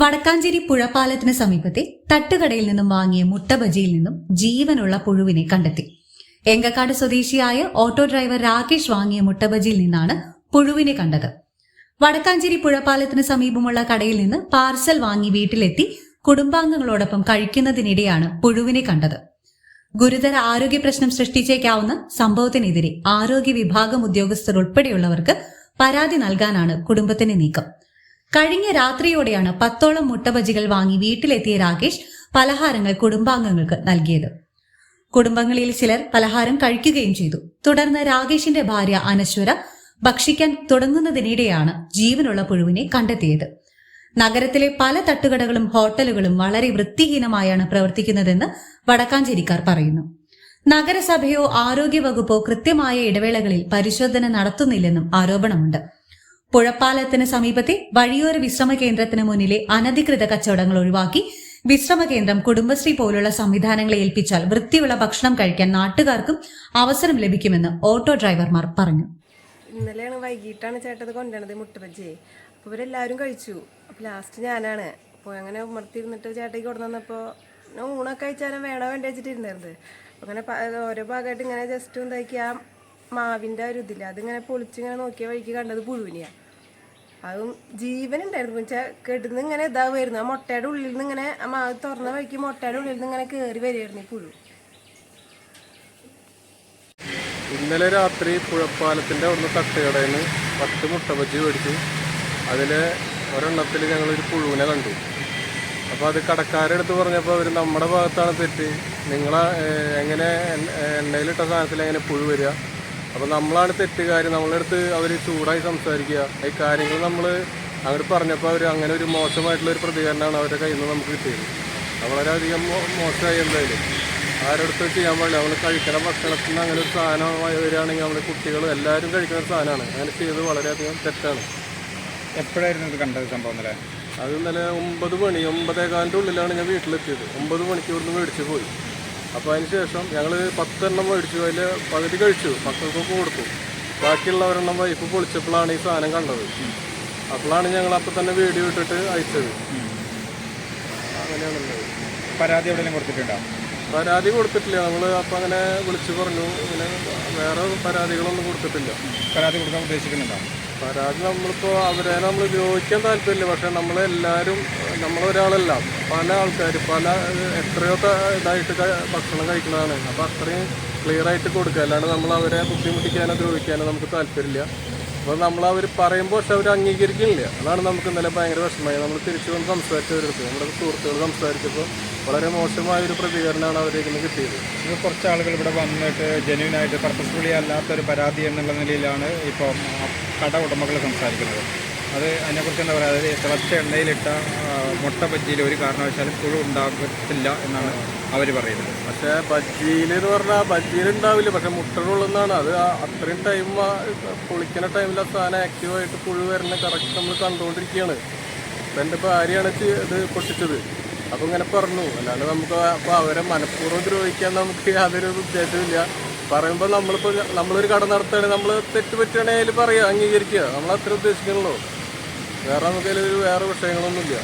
വടക്കാഞ്ചേരി പുഴപ്പാലത്തിന് സമീപത്തെ തട്ടുകടയിൽ നിന്നും വാങ്ങിയ മുട്ട ബജിയിൽ നിന്നും ജീവനുള്ള പുഴുവിനെ കണ്ടെത്തി. എങ്കക്കാട് സ്വദേശിയായ ഓട്ടോ ഡ്രൈവർ രാകേഷ് വാങ്ങിയ മുട്ട ബജിയിൽ നിന്നാണ് പുഴുവിനെ കണ്ടത്. വടക്കാഞ്ചേരി പുഴപ്പാലത്തിന് സമീപമുള്ള കടയിൽ നിന്ന് പാർസൽ വാങ്ങി വീട്ടിലെത്തി കുടുംബാംഗങ്ങളോടൊപ്പം കഴിക്കുന്നതിനിടെയാണ് പുഴുവിനെ കണ്ടത്. ഗുരുതര ആരോഗ്യ പ്രശ്നം സൃഷ്ടിച്ചേക്കാവുന്ന സംഭവത്തിനെതിരെ ആരോഗ്യ വിഭാഗം ഉദ്യോഗസ്ഥർ ഉൾപ്പെടെയുള്ളവർക്ക് പരാതി നൽകാനാണ് കുടുംബത്തിന്റെ നീക്കം. കഴിഞ്ഞ രാത്രിയോടെയാണ് പത്തോളം മുട്ടബജികൾ വാങ്ങി വീട്ടിലെത്തിയ രാകേഷ് പലഹാരങ്ങൾ കുടുംബാംഗങ്ങൾക്ക് നൽകിയത്. കുടുംബങ്ങളിൽ ചിലർ പലഹാരം കഴിക്കുകയും ചെയ്തു. തുടർന്ന് രാകേഷിന്റെ ഭാര്യ അനശ്വര ഭക്ഷിക്കാൻ തുടങ്ങുന്നതിനിടെയാണ് ജീവനുള്ള പുഴുവിനെ കണ്ടെത്തിയത്. നഗരത്തിലെ പല തട്ടുകടകളും ഹോട്ടലുകളും വളരെ വൃത്തിഹീനമായാണ് പ്രവർത്തിക്കുന്നതെന്ന് വടക്കാഞ്ചേരിക്കാർ പറയുന്നു. നഗരസഭയോ ആരോഗ്യവകുപ്പോ കൃത്യമായ ഇടവേളകളിൽ പരിശോധന നടത്തുന്നില്ലെന്നും ആരോപണമുണ്ട്. പുഴപ്പാലത്തിന് സമീപത്തെ വഴിയോര വിശ്രമ കേന്ദ്രത്തിന് മുന്നിലെ അനധികൃത കച്ചവടങ്ങൾ ഒഴിവാക്കി വിശ്രമ കേന്ദ്രം കുടുംബശ്രീ പോലുള്ള സംവിധാനങ്ങളെ ഏൽപ്പിച്ചാൽ വൃത്തിയുള്ള ഭക്ഷണം കഴിക്കാൻ നാട്ടുകാർക്കും അവസരം ലഭിക്കുമെന്ന് ഓട്ടോ ഡ്രൈവർമാർ പറഞ്ഞു. ഇന്നലെയാണ് വൈകിട്ടാണ് ചേട്ടത് കൊണ്ടുവന്നത് മുട്ടബജ്ജി അപ്പോൾ ഇവരെല്ലാവരും കഴിച്ചു. അപ്പോൾ ലാസ്റ്റ് ഞാനാണ്. അപ്പോൾ അങ്ങനെ ഉമർത്തിരുന്നിട്ട് ചേട്ടയ്ക്ക് കൊണ്ടു വന്നപ്പോൾ ഞാൻ ഊണൊക്കെ കഴിച്ചാലും വേണോ വേണ്ട വെച്ചിട്ടിരുന്നത്. അങ്ങനെ ഓരോ ഭാഗമായിട്ട് ഇങ്ങനെ ജസ്റ്റ് എന്താക്കി ആ മാവിന്റെ ഒരു ഇതില്ല അതിങ്ങനെ പൊളിച്ചിങ്ങനെ നോക്കിയ വഴിക്ക് കണ്ടത് പുഴുവിനെയാണ് അതും ജീവനുണ്ടായിരുന്നു. വെച്ചാൽ കെടുന്ന് ഇങ്ങനെ ഇതാവുമായിരുന്നു ആ മുട്ടയുടെ ഉള്ളിൽ നിന്ന് ഇങ്ങനെ ആ മാവ് തുറന്ന വഴിക്ക് മുട്ടയുടെ ഉള്ളിൽ നിന്ന് ഇങ്ങനെ കയറി വരികയായിരുന്നു ഈ പുഴു. ഇന്നലെ രാത്രി പുഴപ്പാലത്തിന്റെ അവിടുന്ന് തട്ടുകടയിൽ പത്ത് മുട്ട ബജ്ജി മേടിച്ചു. അതിൽ ഒരെണ്ണത്തിൽ ഞങ്ങളൊരു പുഴുവിനെ കണ്ടു. അപ്പോൾ അത് കടക്കാരെടുത്ത് പറഞ്ഞപ്പോൾ അവർ നമ്മുടെ ഭാഗത്താണ് തെറ്റ്. നിങ്ങളെ എങ്ങനെ എണ്ണ- എണ്ണയിലിട്ട സാധനത്തിൽ എങ്ങനെ പുഴു വരിക? അപ്പോൾ നമ്മളാണ് തെറ്റുകാർ നമ്മളടുത്ത് അവർ ചൂടായി സംസാരിക്കുക. ഈ കാര്യങ്ങൾ നമ്മൾ അങ്ങോട്ട് പറഞ്ഞപ്പോൾ അവർ അങ്ങനെ ഒരു മോശമായിട്ടുള്ള ഒരു പ്രതികരണമാണ് അവരുടെ കയ്യിൽ നിന്ന് നമുക്ക് കിട്ടിയത്. വളരെയധികം മോശമായി എന്തായാലും. ആരോടത്ത് ചെയ്യാൻ പാടില്ല. നമ്മൾ കഴിക്കുന്ന ഭക്ഷണത്തിൽ നിന്ന് അങ്ങനെ ഒരു സാധനമായി വരികയാണെങ്കിൽ നമ്മൾ കുട്ടികൾ എല്ലാവരും കഴിക്കുന്ന ഒരു സാധനമാണ്. അങ്ങനെ ചെയ്തത് വളരെയധികം തെറ്റാണ്. എപ്പോഴായിരുന്നു ഇത് കണ്ടത് സംഭവം അല്ലേ അത് ഇന്നലെ ഒമ്പത് മണി ഒമ്പതേകാലിന്റെ ഉള്ളിലാണ് ഞാൻ വീട്ടിലെത്തിയത്. ഒമ്പത് മണിക്ക് ഇവിടുന്ന് മേടിച്ച് പോയി. അപ്പോൾ അതിന് ശേഷം ഞങ്ങൾ പത്തെണ്ണം മേടിച്ചു. അതിൽ പകുതി കഴിച്ചു. മക്കൾക്കൊക്കെ കൊടുത്തു. ബാക്കിയുള്ള ഒരെണ്ണം വൈഫ് പൊളിച്ചപ്പോഴാണ് ഈ സാധനം കണ്ടത്. അപ്പോഴാണ് ഞങ്ങൾ അപ്പോൾ തന്നെ വീഡിയോ ഇട്ടിട്ട് അയച്ചത്. അങ്ങനെയാണ് പരാതി എവിടെയെങ്കിലും കൊടുത്തിട്ടുണ്ടോ? പരാതി കൊടുത്തിട്ടില്ല. നമ്മൾ അപ്പം അങ്ങനെ വിളിച്ചു പറഞ്ഞു. ഇങ്ങനെ വേറെ പരാതികളൊന്നും കൊടുത്തിട്ടില്ല. പരാതി കൊടുക്കാൻ ഉദ്ദേശിക്കുന്നുണ്ടോ? പരാതി നമ്മളിപ്പോൾ അവരെ നമ്മൾ ഉപയോഗിക്കാൻ താല്പര്യമില്ല. പക്ഷെ നമ്മളെല്ലാവരും നമ്മളൊരാളല്ല. പല ആൾക്കാർ പല എത്രയോ ഇതായിട്ട് ഭക്ഷണം കഴിക്കുന്നതാണ്. അപ്പോൾ അത്രയും ക്ലിയർ ആയിട്ട് കൊടുക്കുക. അല്ലാണ്ട് നമ്മൾ അവരെ ബുദ്ധിമുട്ടിക്കാനോ ദ്രോഹിക്കാനോ നമുക്ക് താല്പര്യമില്ല. അപ്പോൾ നമ്മൾ അവർ പറയുമ്പോൾ പക്ഷെ അവർ അംഗീകരിക്കുന്നില്ല. അതാണ് നമുക്ക് ഇന്നലെ ഭയങ്കര വിഷമമായി. നമ്മൾ തിരിച്ചു വന്ന് സംസാരിച്ചവരെടുത്ത്. നമ്മുടെ സുഹൃത്തുക്കൾ സംസാരിച്ചപ്പോൾ വളരെ മോശമായ ഒരു പ്രതികരണമാണ് അവരേക്ക് കിട്ടിയത്. കുറച്ച് ആളുകൾ ഇവിടെ വന്നിട്ട് ജെന്യൂൻ ആയിട്ട് പർപ്പസ്ഫുള്ളി അല്ലാത്തൊരു പരാതി എന്നുള്ള നിലയിലാണ് ഇപ്പോൾ കട ഉടമകൾ സംസാരിക്കുന്നത്. അത് അതിനെക്കുറിച്ച് എന്താ പറയുക? അതായത് തിളച്ച എണ്ണയിലിട്ട മുട്ട ബജ്ജിയിൽ ഒരു കാരണവശാലും പുഴു ഉണ്ടാകത്തില്ല എന്നാണ് അവർ പറയുന്നത്. പക്ഷേ ബജ്ജിയിൽ എന്ന് പറഞ്ഞാൽ ബജ്ജിയിൽ ഉണ്ടാവില്ല. പക്ഷെ മുട്ടകളുള്ളതാണ് അത് അത്രയും ടൈം പൊളിക്കുന്ന ടൈമിൽ ആ സാധനം ആക്റ്റീവായിട്ട് പുഴു വരുന്ന കറക്റ്റ് നമ്മൾ കണ്ടുകൊണ്ടിരിക്കുകയാണ് അപ്പം എന്റെ ഭാര്യയാണ് ഇത് പൊട്ടിച്ചത്. അപ്പോൾ ഇങ്ങനെ പറഞ്ഞു. അല്ലാണ്ട് നമുക്ക് അപ്പോൾ അവരെ മനഃപൂർവം ദ്രോഹിക്കാൻ നമുക്ക് യാതൊരു ഉദ്ദേശമില്ല പറയുമ്പോൾ നമ്മളിപ്പോൾ നമ്മളൊരു കട നടത്തുകയാണെങ്കിൽ നമ്മൾ തെറ്റ് പറ്റുകയാണെങ്കിൽ പറയുക അംഗീകരിക്കുക നമ്മൾ അത്ര ഉദ്ദേശിക്കണല്ലോ വേറെ നമുക്ക് വേറെ വിഷയങ്ങളൊന്നുമില്ല.